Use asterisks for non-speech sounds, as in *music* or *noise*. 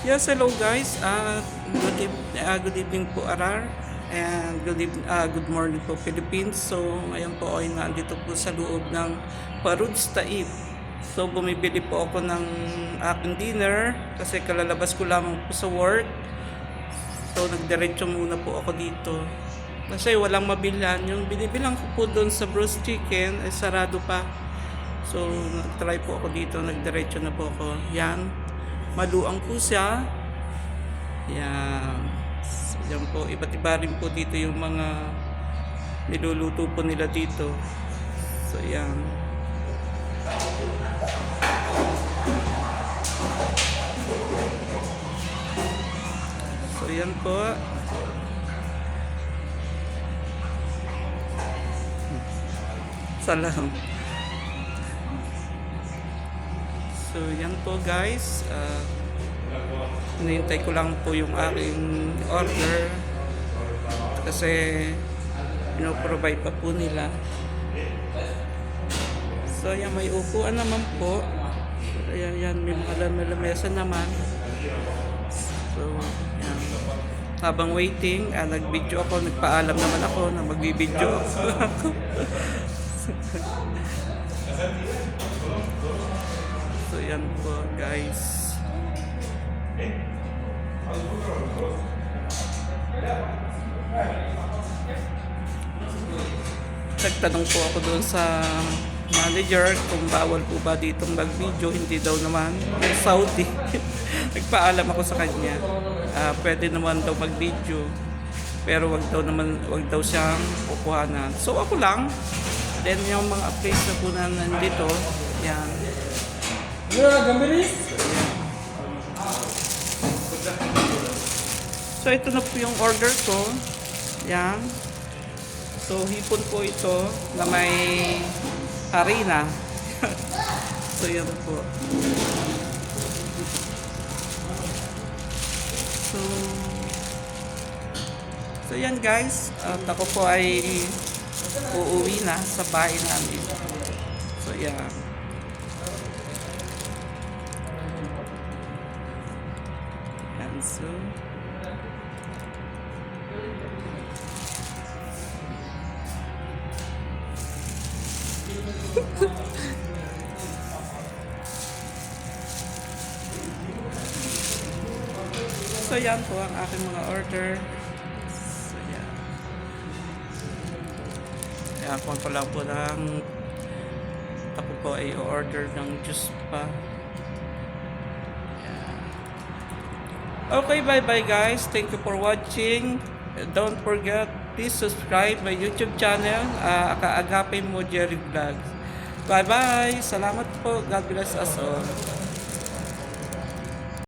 Yes, hello guys. Uh, good, uh, good evening po Arar. And good, eve- uh, good morning po Philippines. So ngayon po ay nandito po sa loob ng Paruds Taif. So bumibili po ako ng aking dinner kasi kalalabas ko lamang po sa work. So nagdiretso muna po ako dito. Kasi walang mabilhan. Yung binibilang ko po doon sa Bruce Chicken ay sarado pa. So nag-try po ako dito. Nagdiretso na po ako. Yan. Maluang po siya. Yan. Yan po. Iba't iba rin po dito yung mga niluluto po nila dito. So yan. So yan po. Salam. So yan po guys. Uh, hinihintay ko lang po yung aking order. Kasi pinoprovide pa po nila. So yan may upuan naman po. Ayan, yan, may mga lam- lamesa naman. So, yan. Habang waiting, ah, nag-video ako, nagpaalam naman ako na magbibideo ako. *laughs* yan po, guys. Nagtanong po ako doon sa manager kung bawal po ba ditong mag-video. Hindi daw naman. Saudi. *laughs* Nagpaalam ako sa kanya. Ah, pwede naman daw mag-video. Pero wag daw naman, wag daw siyang kukuhanan. So ako lang. Then yung mga place na po na nandito, yan. So ito na po yung order ko. Yan. So hipon po ito na may harina. *laughs* so yan po. So So yan guys, at ako po ay uuwi na sa bahay namin. So yan. Yan *laughs* so. Yan po ang aking mga order. So yan. Kaya ako ko lang po ng ako po ay order ng juice pa. Okay, bye-bye guys. Thank you for watching. Don't forget, please subscribe my YouTube channel, uh, Akaagapin mo Jerry Vlogs. Bye-bye. Salamat po. God bless us all.